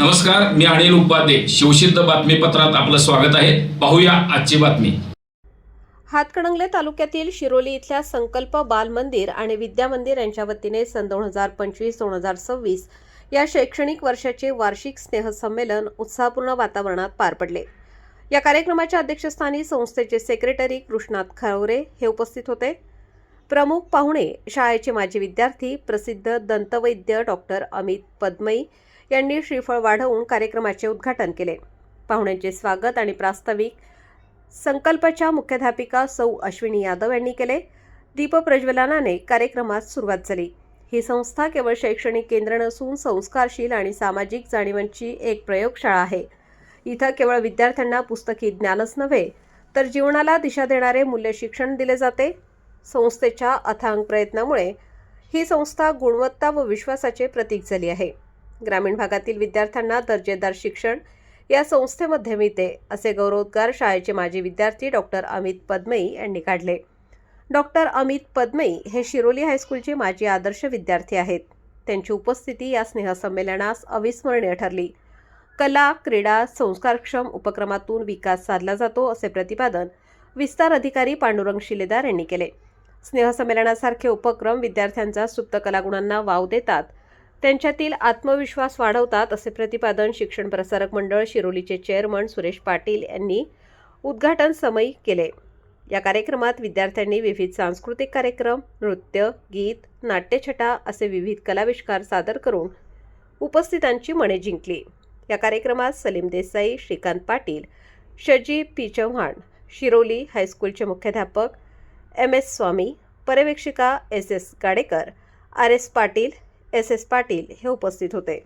नमस्कार मी अनिल उपाध्ये. शिवसिद्ध बातमीपत्रात आपलं स्वागत आहे. पाहूया आजची बातमी. हातकणंगले तालुक्यातील शिरोली इथल्या संकल्प बाल मंदिर आणि विद्या मंदिर यांच्या वतीने सन दोन हजार पंचवीस दोन हजार सव्वीस या शैक्षणिक वर्षाचे वार्षिक स्नेहसंमेलन उत्साहपूर्ण वातावरणात पार पडले. या कार्यक्रमाच्या अध्यक्षस्थानी संस्थेचे सेक्रेटरी कृष्णात खवरे हे उपस्थित होते. प्रमुख पाहुणे शाळेचे माजी विद्यार्थी प्रसिद्ध दंतवैद्य डॉक्टर अमित पद्मई यांनी श्रीफळ वाढवून कार्यक्रमाचे उद्घाटन केले. पाहुण्यांचे स्वागत आणि प्रास्ताविक संकल्पच्या मुख्याध्यापिका सौ अश्विनी यादव यांनी केले. दीपप्रज्वलनाने कार्यक्रमात सुरुवात झाली. ही संस्था केवळ शैक्षणिक केंद्र नसून संस्कारशील आणि सामाजिक जाणीवांची एक प्रयोगशाळा आहे. इथं केवळ विद्यार्थ्यांना पुस्तकी ज्ञानच नव्हे तर जीवनाला दिशा देणारे मूल्य शिक्षण दिले जाते. संस्थेच्या अथांग प्रयत्नामुळे ही संस्था गुणवत्ता व विश्वासाचे प्रतीक झाली आहे. ग्रामीण भागातील विद्यार्थ्यांना दर्जेदार शिक्षण या संस्थेमध्ये मिळते असे गौरवोद्गार शाळेचे माजी विद्यार्थी डॉक्टर अमित पद्मई यांनी काढले. डॉक्टर अमित पद्मई हे शिरोली हायस्कूलचे माजी आदर्श विद्यार्थी आहेत. त्यांची उपस्थिती या स्नेहसंमेलनास अविस्मरणीय ठरली. कला क्रीडा संस्कारक्षम उपक्रमातून विकास साधला जातो असे प्रतिपादन विस्तार अधिकारी पांडुरंग शिलेदार यांनी केले. स्नेहसंमेलनासारखे उपक्रम विद्यार्थ्यांचा सुप्त कलागुणांना वाव देतात त्यांच्यातील आत्मविश्वास वाढवतात असे प्रतिपादन शिक्षण प्रसारक मंडळ शिरोलीचे चेअरमन सुरेश पाटील यांनी उद्घाटन समयी केले. या कार्यक्रमात विद्यार्थ्यांनी विविध सांस्कृतिक कार्यक्रम नृत्य गीत नाट्यछटा असे विविध कलाविष्कार सादर करून उपस्थितांची मने जिंकली. या कार्यक्रमात सलीम देसाई श्रीकांत पाटील शजी पी चव्हाण शिरोली हायस्कूलचे मुख्याध्यापक M S Swami पर्यवेक्षिका S S Gadekar R S Patil S S Patil हे उपस्थित होते.